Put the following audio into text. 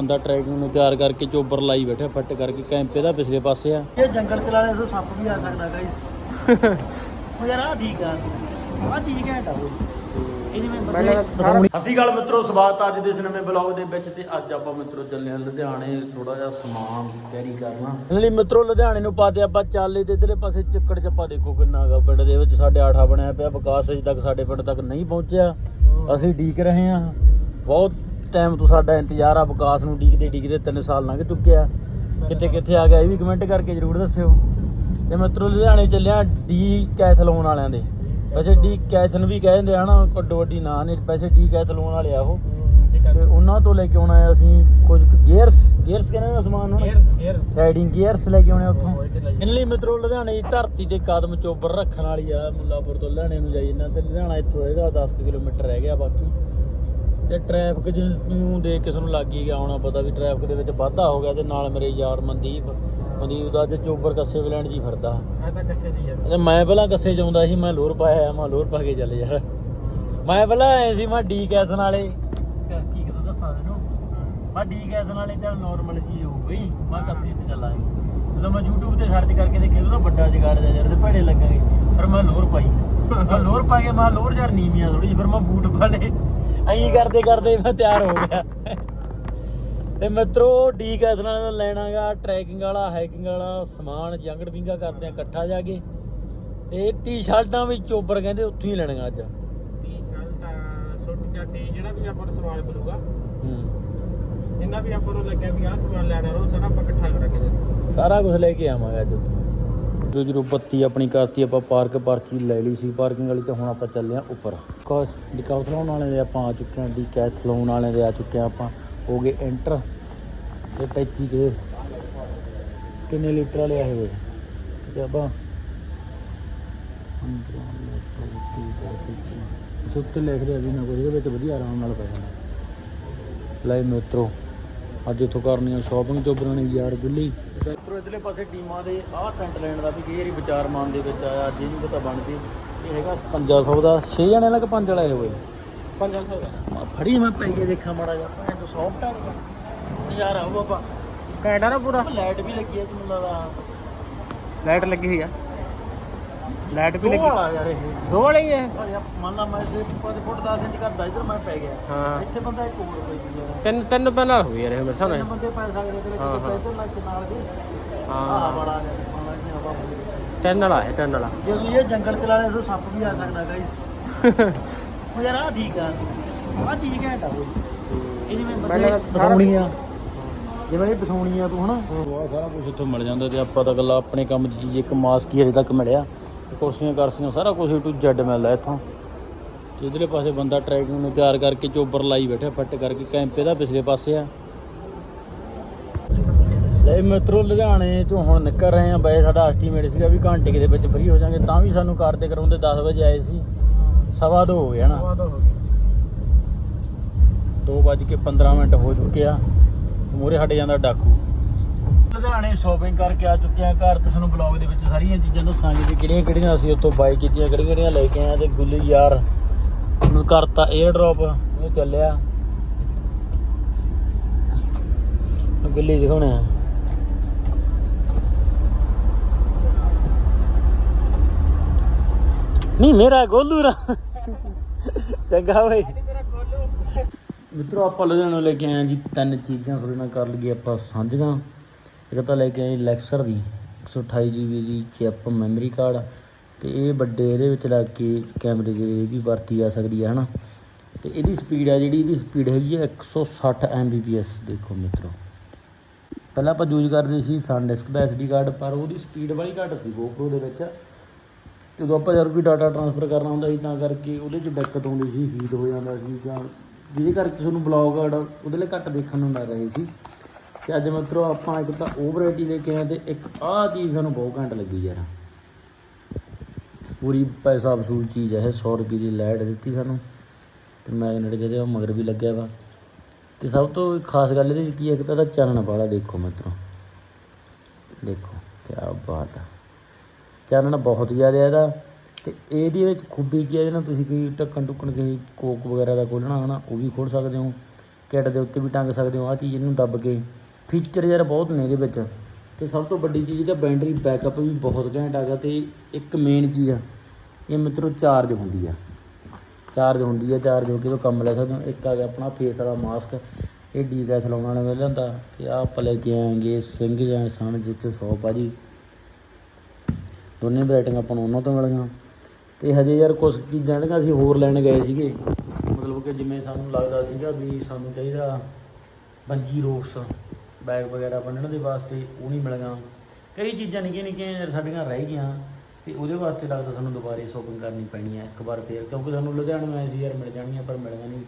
ਬੰਦਾ ਟਰੈਕਿੰਗ ਨੂੰ ਤਿਆਰ ਕਰਕੇ ਚੋਬਰ ਲਾਈ ਬੈਠਾ ਫੱਟ ਕਰਕੇ ਕੈਂਪ ਇਹਦਾ ਪਿਛਲੇ ਪਾਸੇ ਆ। ਇਹ ਜੰਗਲ ਚ ਲਾਲੇ ਤੋਂ ਸੱਪ ਵੀ ਆ ਸਕਦਾ ਗਾਇਸ ਉਹ ਯਾਰ ਆ ਠੀਕ ਆ। ਆ ਚੀਜ਼ ਘੈਂਟ ਆ ਅਸੀਂ ਗੱਲ ਮਿੱਤਰੋ ਸਵਾਗਤ ਅੱਜ ਦੇ ਇਸ ਨਵੇਂ ਬਲੌਗ ਦੇ ਵਿੱਚ ਤੇ ਅੱਜ ਆਪਾਂ ਮਿੱਤਰੋ ਚੱਲੇ ਹਾਂ ਲੁਧਿਆਣੇ ਥੋੜਾ ਜਿਹਾ ਸਮਾਨ ਕੈਰੀ ਕਰਨਾ। ਲਈ ਮਿੱਤਰੋ ਲੁਧਿਆਣੇ ਨੂੰ ਪਾਤੇ ਆਪਾਂ ਚਾਲੇ ਤੇ ਇਧਰਲੇ ਪਾਸੇ ਚੱਕੜ ਚੱਪਾ ਦੇਖੋ ਕਿੰਨਾ ਗਾ ਪਿੰਡ ਦੇ ਵਿੱਚ ਸਾਡੇ ਆਠਾ ਬਣਿਆ ਪਿਆ ਵਿਕਾਸ ਅਜੇ ਤੱਕ ਸਾਡੇ ਪਿੰਡ ਤੱਕ ਨਹੀਂ ਪਹੁੰਚਿਆ। ਅਸੀਂ ਡੀਕ ਰਹੇ ਹਾਂ। ਬਹੁਤ ਟਾਈਮ ਤੋਂ ਸਾਡਾ ਇੰਤਜ਼ਾਰ ਆ ਵਿਕਾਸ ਨੂੰ ਡੀਕਦੇ ਡੀਕਦੇ 3 ਸਾਲ ਲੰਘ ਚੁੱਕਿਆ ਕਿੱਥੇ ਕਿੱਥੇ ਆ ਗਿਆ ਇਹ ਵੀ ਕਮੈਂਟ ਕਰਕੇ ਜਰੂਰ ਦੱਸਿਓ। ਤੇ ਮਿੱਤਰੋ ਲੁਧਿਆਣੇ ਚੱਲਿਆ ਡੀ ਕੈਥਲੋਨ ਵਾਲਿਆਂ ਦੇ। ਵੈਸੇ ਡੀ ਕੈਥਲ ਵੀ ਕਹਿੰਦੇ ਆ ਹਨਾ ਕੱਡੋ ਵੱਡੀ ਨਾਂ ਨੇ ਵੈਸੇ ਡੀ ਕੈਥਲੋਨ ਵਾਲੇ ਆ ਉਹ। ਤੇ ਉਹਨਾਂ ਤੋਂ ਲੈ ਕੇ ਆਉਣਾ ਹੈ ਅਸੀਂ ਕੁਝ ਗੇਅਰਸ ਗੇਅਰਸ ਕਹਿੰਦੇ ਨੇ ਸਮਾਨ ਹੁਣ। ਰਾਈਡਿੰਗ ਗੇਅਰਸ ਲੈ ਕੇ ਆਉਣੇ ਉੱਥੋਂ। ਇਹਨਾਂ ਲਈ ਮਿੱਤਰੋ ਲੁਧਿਆਣੇ ਦੀ ਧਰਤੀ ਤੇ ਕਦਮ ਚੋਬਰ ਰੱਖਣ ਵਾਲੀ ਆ ਮੁੱਲਾਪੁਰ ਤੋਂ ਲੁਧਿਆਣੇ ਨੂੰ ਜਾਈ ਜਾਂਦਾ ਤੇ ਲੁਧਿਆਣਾ ਇੱਥੋਂ ਹੈਗਾ 10 ਕੁ ਕਿਲੋਮੀਟਰ ਰਹਿ ਗਿਆ ਬਾਕੀ। ਤੇ ਟ੍ਰੈਫਿਕ ਨੂੰ ਦੇਖ ਕੇ ਤੁਹਾਨੂੰ ਲੱਗ ਹੀ ਗਿਆ ਹੋਣਾ ਪਤਾ ਵੀ ਟ੍ਰੈਫਿਕ ਦੇ ਵਿੱਚ ਵਾਧਾ ਹੋ ਗਿਆ ਤੇ ਨਾਲ ਮੇਰੇ ਯਾਰ ਮਨਦੀਪ ਮਨਦੀਪ ਦਾ ਅੱਜ ਚੋਬਰ ਕੱਸੇ ਵਲੈਂਡ ਜੀ ਫਿਰਦਾ। ਤਾਂ ਕੱਸੇ ਯਾਰ ਮੈਂ ਪਹਿਲਾਂ ਕੱਸੇ ਚ ਆਉਂਦਾ ਸੀ ਮੈਂ ਲੋਰ ਪਾਇਆ ਆ ਮੈਂ ਲੋਰ ਪਾ ਕੇ ਚੱਲ ਯਾਰ। ਮੈਂ ਪਹਿਲਾਂ ਆਏ ਸੀ ਮੈਂ ਡੀ ਕੈਥਨ ਵਾਲੇ ਕੀ ਕਿਦੋਂ ਦੱਸਾਂ ਤੈਨੂੰ ਮੈਂ ਡੀ ਕੈਥਨ ਵਾਲੇ ਚੱਲ ਨਾਰਮਲ ਜੀ ਹੋ ਗਈ ਮੈਂ ਕੱਸੇ ਤੇ ਚੱਲਾਂਗੇ। ਜਦੋਂ ਮੈਂ YouTube ਤੇ ਸਰਚ ਕਰਕੇ ਦੇਖਿਆ ਉਹਦਾ ਵੱਡਾ ਜਗਾੜ ਜਾ ਯਾਰ ਤੇ ਭੜੇ ਲੱਗਾਂਗੇ। ਫਿਰ ਮੈਂ ਲੋਰ ਪਾਈ। ਮੈਂ ਲੋਰ ਪਾ ਕੇ ਮੈਂ ਲੋਰ ਯਾਰ ਨੀਵੀਆਂ ਥੋੜੀ ਜਿਹੀ ਫਿਰ ਮੈਂ ਬੂਟ ਪਾ ਲਏ। ਐਂ ਕਰਦੇ ਕਰਦੇ ਮੈਂ ਤਿਆਰ ਹੋ ਗਿਆ। ਤੇ ਮਿੱਤਰੋ ਡੀ ਕੈਥਨ ਵਾਲੇ ਦਾ ਲੈਣਾਗਾ ਟਰੈਕਿੰਗ ਵਾਲਾ ਹਾਈਕਿੰਗ ਵਾਲਾ ਸਮਾਨ ਜੰਗੜ ਵਿੰਗਾ ਕਰਦੇ ਆ ਇਕੱਠਾ ਜਾ ਕੇ। ਤੇ ਟੀ-ਸ਼ਰਟਾਂ ਵੀ ਚੋਬਰ ਕਹਿੰਦੇ ਉੱਥੋਂ ਹੀ ਲੈਣੀਆਂ ਅੱਜ। ਟੀ-ਸ਼ਰਟ ਛੋਟੀ ਚਾਟੀ ਜਿਹੜਾ ਵੀ ਆਪਾਂ ਨੂੰ ਸਮਾਨ ਮਿਲੂਗਾ। ਹੂੰ। ਜਿੰਨਾ ਵੀ ਆਪਾਂ ਨੂੰ ਲੱਗਿਆ ਵੀ ਆਹ ਸਮਾਨ ਲੈਣਾ ਉਹ ਸਾਰਾ ਆਪਾਂ ਇਕੱਠਾ ਕਰਾਂਗੇ। ਸਾਰਾ ਕੁਝ ਲੈ ਕੇ ਆਵਾਂਗੇ ਅੱਜ ਉੱਥੋਂ। ਜਦੋਂ ਜਦੋਂ ਬੱਤੀ ਆਪਣੀ ਕਰਤੀ, ਆਪਾਂ ਪਾਰਕ ਪਰਚੀ ਲੈ ਲਈ ਸੀ। ਪਾਰਕਿੰਗ ਵਾਲੀ ਤੇ ਹੁਣ ਆਪਾਂ ਚੱਲੇ ਆ ਉੱਪਰ। ਕੋ ਡਿਕਾਥਲੋਨ ਵਾਲੇ ਦੇ ਆਪਾਂ ਆ ਚੁੱਕੇ ਹਾਂ ਡੀਕੈਥਲੋਨ ਵਾਲੇ ਦੇ ਆ ਚੁੱਕੇ ਹਾਂ ਆਪਾਂ। ਹੋ ਗਏ ਐਂਟਰ ਤੇ ਟੈਚੀ ਕੇ ਕਿੰਨੇ ਲੀਟਰ ਵਾਲੇ ਆਏ ਹੋਏ ਤੇ ਆਪਾਂ ਸੁੱਤੇ ਲਿਖ ਰਿਹਾ ਵੀ ਨਾ ਕੁਝ ਇਹਦੇ ਵਿੱਚ ਵਧੀਆ ਆਰਾਮ ਨਾਲ ਪੈ ਜਾਂਦਾ ਲੈ ਮਿੱਤਰੋ, ਅੱਜ ਇੱਥੋਂ ਕਰਨੀ ਆ ਸ਼ਾਪਿੰਗ ਚੋਬਰਾਂ ਨੇ ਯਾਰ ਗੁੱਲੀ। ਇਧਰਲੇ ਪਾਸੇ ਟੀਮਾਂ ਦੇ ਆਹ ਟੈਂਟ ਲੈਣ ਦਾ ਵੀ ਕਈ ਵਾਰੀ ਵਿਚਾਰ ਮਨ ਦੇ ਵਿੱਚ ਆਇਆ ਜੇ ਨਹੀਂ ਪਤਾ ਬਣਦੀ ਇਹ ਹੈਗਾ 5500 ਦਾ 6 ਜਣੇ ਲੱਗ ਪੰਜ ਵਾਲਾ ਇਹ ਹੋਏ। 500 ਮੈਂ ਫੜੀ ਮੈਂ ਪੈ ਕੇ ਦੇਖਾਂ ਮਾੜਾ ਜਿਹਾ ਭਾਵੇਂ ਤੋਂ ਸੌਫਟ ਆ ਨਜ਼ਾਰਾ ਆਊ ਬਾਬਾ ਘੈਂਟਾ ਨਾ ਪੂਰਾ। ਲਾਈਟ ਵੀ ਲੱਗੀ ਹੈ ਜੀ ਮੈਨੂੰ ਲੱਗਦਾ। ਲਾਈਟ ਲੱਗੀ ਹੋਈ ਆ। ਲਾਈਟ ਵੀ ਲੱਗੀ। ਵਾਲਾ ਯਾਰ ਇਹ। ਦੋ ਵਾਲੀ ਹੈ ਮੰਨ ਲਾ ਮੈਂ 5 ਫੁੱਟ 10 ਇੰਚ ਕਰਦਾ ਇਧਰ ਮੈਂ ਪੈ ਗਿਆ। ਹਾਂ। ਇੱਥੇ ਬੰਦਾ ਇੱਕ ਹੋਰ ਪਈ ਯਾਰ ਤਿੰਨ ਤਿੰਨ ਪੈਨਲ ਹੋ ਯਾਰ ਇਹ ਮੇਰੇ ਤਿੰਨ ਸਾਹਮਣੇ ਬੰਦੇ ਪੈ ਸਕਦੇ ਤੇ ਹਾਂ, ਹਾਂ। ਇੱਧਰ ਕੇ ਨਾਲ ਦੇ। ਹਾਂ। ਬੜਾ ਜਿਹਾ ਪਾਣਾ ਨਹੀਂ ਹਵਾ ਪੂਰੀ। ਤਿੰਨ ਵਾਲਾ ਹੈ ਤਿੰਨ ਵਾਲਾ। ਜੇ ਵੀ ਇਹ ਜੰਗਲ ਚ ਲਾਲੇ ਤੋਂ ਸੱਪ ਵੀ ਆ ਸਕਦਾ ਗਾਇਸ ਉਹ ਯਾਰ ਆ ਠੀਕ ਆ। ਆ ਚੀਜ਼ ਘੈਂਟ ਆ ਉਹ ਇਹ ਜਿਵੇਂ ਪਹਿਲਾਂ ਬੰਦੇ ਸਾਰਾ ਬਸਾਉਣੀਆਂ ਜਿਵੇਂ ਇਹ ਬਸਾਉਣੀਆਂ ਤੂੰ ਹਨਾ? ਉਹ ਸਾਰਾ ਕੁਝ ਇੱਥੋਂ ਮਿਲ ਜਾਂਦਾ ਤੇ ਆਪਾਂ ਤਾਂ ਗੱਲਾਂ ਆਪਣੇ ਕੰਮ ਦੀ ਇੱਕ ਮਾਸਕ ਹੀ ਹਜੇ ਤੱਕ ਮਿਲਿਆ। ਤੇ ਕੁਰਸੀਆਂ ਕਰਸੀਆਂ ਸਾਰਾ ਕੁਝ ਟੂ ਜੈਡ ਮਿਲਦਾ ਇੱਥੋਂ। ਤੇ ਇਧਰਲੇ ਪਾਸੇ ਬੰਦਾ ਟਰੈਕਿੰਗ ਨੂੰ ਤਿਆਰ ਕਰਕੇ ਚੋਬਰ ਲਾਈ ਬੈਠਾ ਫੱਟ ਕਰਕੇ ਕੈਂਪ ਇਹਦਾ ਪਿਛਲੇ ਪਾਸੇ ਆ। ਸਹੀ ਮਿੱਤਰੋ ਲੁਧਿਆਣੇ ਤੋਂ ਹੁਣ ਨਿਕਲ ਰਹੇ ਆ ਬਈ ਸਾਡਾ ਐਸਟੀਮੇਟ ਸੀਗਾ ਵੀ ਘੰਟੇ ਦੇ ਵਿੱਚ ਫ੍ਰੀ ਹੋ ਜਾਾਂਗੇ ਤਾਂ ਵੀ ਸਾਨੂੰ ਕਾਰ ਤੇ ਕਰਾਉਂਦੇ 10 ਵਜੇ ਆਏ ਸੀ। ਸਵਾ ਦੋ ਹੋ ਗਿਆ ਨਾ 2 ਵੱਜ ਕੇ 15 ਮਿੰਟ ਹੋ ਚੁੱਕੇ ਆ। ਮੂਰੇ ਹਟ ਜਾਂਦਾ ਡਾਕੂ। ਲੁਧਿਆਣੇ ਸ਼ਾਪਿੰਗ ਕਰਕੇ ਆ ਚੁੱਕੇ ਆ ਘਰ ਤੇ ਤੁਹਾਨੂੰ ਬਲੌਗ ਦੇ ਵਿੱਚ ਸਾਰੀਆਂ ਚੀਜ਼ਾਂ ਦੱਸਾਂਗੇ ਕਿ ਕਿਹੜੀਆਂ ਕਿਹੜੀਆਂ ਅਸੀਂ ਉੱਥੋਂ ਬਾਈ ਕੀਤੀਆਂ ਕਿਹੜੀਆਂ ਕਿਹੜੀਆਂ ਲੈ ਕੇ ਆਏ ਆ ਤੇ ਗੁੱਲੀ ਯਾਰ ਨੂੰ ਕਰਤਾ 에ਅਰ ਡ੍ਰੌਪ ਇਹ ਚੱਲਿਆ। ਗੁੱਲੀ ਦਿਖਾਉਣੇ ਨਹੀਂ, ਮੇਰਾ ਗੋਲੂ ਰਾ। ਚੰਗਾ ਓਏ ਮਿੱਤਰੋ, ਆਪਾਂ ਲੁਧਿਆਣੇ ਲੈ ਕੇ ਆਏ ਜੀ, ਤਿੰਨ ਚੀਜ਼ਾਂ ਤੁਹਾਡੇ ਨਾਲ ਕਰ ਲਈਏ ਆਪਾਂ ਸਾਂਝੀਆਂ। ਇੱਕ ਤਾਂ ਲੈ ਕੇ ਆਏ ਲੈਕਸਰ ਦੀ 128 GB ਦੀ ਚਿਪ ਮੈਮਰੀ ਕਾਰਡ ਤੇ ਇਹ ਵੱਡੇ ਇਹਦੇ ਵਿੱਚ ਲੱਗ ਕੇ ਕੈਮਰੇ ਦੇ ਵੀ ਵਰਤੀ ਜਾ ਸਕਦੀ ਹੈ ਹਨਾ? ਤੇ ਇਹਦੀ ਸਪੀਡ ਆ ਜਿਹੜੀ, ਇਹਦੀ ਸਪੀਡ ਹੈਗੀ ਹੈ 160 Mbps, ਦੇਖੋ ਮਿੱਤਰੋ। ਪਹਿਲਾਂ ਆਪਾਂ ਯੂਜ਼ ਕਰਦੇ ਸੀ SanDisk ਦਾ SD ਕਾਰਡ ਪਰ ਉਹਦੀ ਸਪੀਡ ਵਾਲੀ ਘੱਟ ਸੀ GoPro ਦੇ ਵਿੱਚ। ਜਦੋਂ ਆਪਾਂ ਯਾਰ ਕੋਈ ਡਾਟਾ ਟਰਾਂਸਫਰ ਕਰਨਾ ਹੁੰਦਾ ਸੀ, ਤਾਂ ਕਰਕੇ ਉਹਦੇ 'ਚ ਦਿੱਕਤ ਆਉਂਦੀ ਸੀ ਹੀਟ ਹੋ ਜਾਂਦਾ ਸੀ, ਜਾਂ ਜਿਹਦੇ ਕਰਕੇ ਤੁਹਾਨੂੰ ਬਲੌਗ ਉਹਦੇ ਲਈ ਘੱਟ ਦੇਖਣ ਨੂੰ ਮਿਲ ਰਹੇ ਸੀ। ਤੇ ਅੱਜ ਮਿੱਤਰੋ, ਆਪਾਂ ਇੱਕ ਤਾਂ ਉਹ ਵੈਰਾਈਟੀ ਲੈ ਕੇ ਆਏ ਤੇ ਇੱਕ ਆਹ ਚੀਜ਼ ਸਾਨੂੰ ਬਹੁਤ ਘੰਟ ਲੱਗੀ ਯਾਰ। ਪੂਰੀ ਪੈਸਾ ਵਸੂਲ ਚੀਜ਼ ਹੈ ਇਹ 100 ਰੁਪਏ ਦੀ ਲੈਟ ਦਿੱਤੀ ਸਾਨੂੰ, ਤੇ ਮੈਗਨੇਟ ਜਿਹਦੇ ਉਹ ਮਗਰ ਵੀ ਲੱਗਿਆ ਵਾ। ਤੇ ਸਭ ਤੋਂ ਖਾਸ ਗੱਲ ਇਹਦੇ 'ਚ ਕੀ ਹੈ ਕਿ ਤਾਂ ਇਹਦਾ ਚਾਨਣ ਵਾਲਾ ਦੇਖੋ ਮਿੱਤਰੋ। ਦੇਖੋ ਕੀ ਬਾਤ ਆ। ਚਾਨਣ ਬਹੁਤ ਜ਼ਿਆਦਾ ਇਹਦਾ। ਤੇ ਇਹਦੇ ਵਿੱਚ ਖੂਬੀ ਕੀ ਹੈ ਜਿਹਨਾਂ ਤੁਸੀਂ ਕੋਈ ਢੱਕਣ ਟੁੱਕਣ ਕਿਸੇ ਕੋਕ ਵਗੈਰਾ ਦਾ ਖੋਲ੍ਹਣਾ ਹਨਾ, ਉਹ ਵੀ ਖੋਲ ਸਕਦੇ ਹੋ। ਕਿੱਟ ਦੇ ਉੱਤੇ ਵੀ ਟੰਗ ਸਕਦੇ ਹੋ ਆ ਚੀਜ਼ ਇਹਨੂੰ ਦੱਬ ਕੇ। ਫੀਚਰ ਯਾਰ ਬਹੁਤ ਨੇ ਇਹਦੇ ਵਿੱਚ। ਤੇ ਸਭ ਤੋਂ ਵੱਡੀ ਚੀਜ਼ ਇਹਦਾ ਬੈਟਰੀ ਬੈਕਅਪ ਵੀ ਬਹੁਤ ਘੈਂਟ ਹੈਗਾ ਤੇ ਇੱਕ ਮੇਨ ਚੀਜ਼ ਆ, ਇਹ ਮਿੱਤਰੋ ਚਾਰਜ ਹੁੰਦੀ ਆ। ਚਾਰਜ ਹੁੰਦੀ ਆ ਚਾਰਜ ਹੋ ਕੇ ਤੋਂ ਕੰਮ ਲੈ ਸਕਦੇ ਹੋ। ਇੱਕ ਆ ਗਿਆ ਆਪਣਾ ਫੇਸ ਵਾਲਾ ਮਾਸਕ ਇਹ ਡੀ ਗੈਸ ਲਾਉਣ ਵਾਲੇ ਮਿਲ ਜਾਂਦਾ ਤੇ ਆਹ ਆਪਾਂ ਲੈ ਕੇ ਆਏਗੇ ਸਿੰਘ ਜੈਨ ਸਣ ਜਿੱਥੇ ਸੌਪ ਆ ਜੀ। ਦੋਨੇ ਬੈਟਿੰਗ ਆਪਾਂ ਨੂੰ ਉਹਨਾਂ ਤੋਂ ਮਿਲੀਆਂ। ਤੇ ਹਜੇ ਯਾਰ ਕੁਝ ਚੀਜ਼ਾਂ ਜਿਹੜੀਆਂ ਅਸੀਂ ਹੋਰ ਲੈਣ ਗਏ ਸੀਗੇ, ਮਤਲਬ ਕਿ ਜਿਵੇਂ ਸਾਨੂੰ ਲੱਗਦਾ ਸੀਗਾ ਵੀ ਸਾਨੂੰ ਚਾਹੀਦਾ ਬੰਜੀ ਰੋਕਸ ਬੈਗ ਵਗੈਰਾ ਬੰਨਣ ਦੇ ਵਾਸਤੇ ਉਹ ਨਹੀਂ ਮਿਲੀਆਂ। ਕਈ ਚੀਜ਼ਾਂ ਨਿੱਕੀਆਂ ਨਿੱਕੀਆਂ ਯਾਰ ਸਾਡੀਆਂ ਰਹਿ ਗਈਆਂ, ਤੇ ਉਹਦੇ ਵਾਸਤੇ ਲੱਗਦਾ ਸਾਨੂੰ ਦੁਬਾਰੇ ਸ਼ੋਪਿੰਗ ਕਰਨੀ ਪੈਣੀ ਹੈ ਇੱਕ ਵਾਰ ਫੇਰ, ਕਿਉਂਕਿ ਸਾਨੂੰ ਲੁਧਿਆਣੇ ਆਏ ਸੀ ਯਾਰ, ਮਿਲ ਜਾਣੀਆਂ, ਪਰ ਮਿਲੀਆਂ ਨਹੀਂ।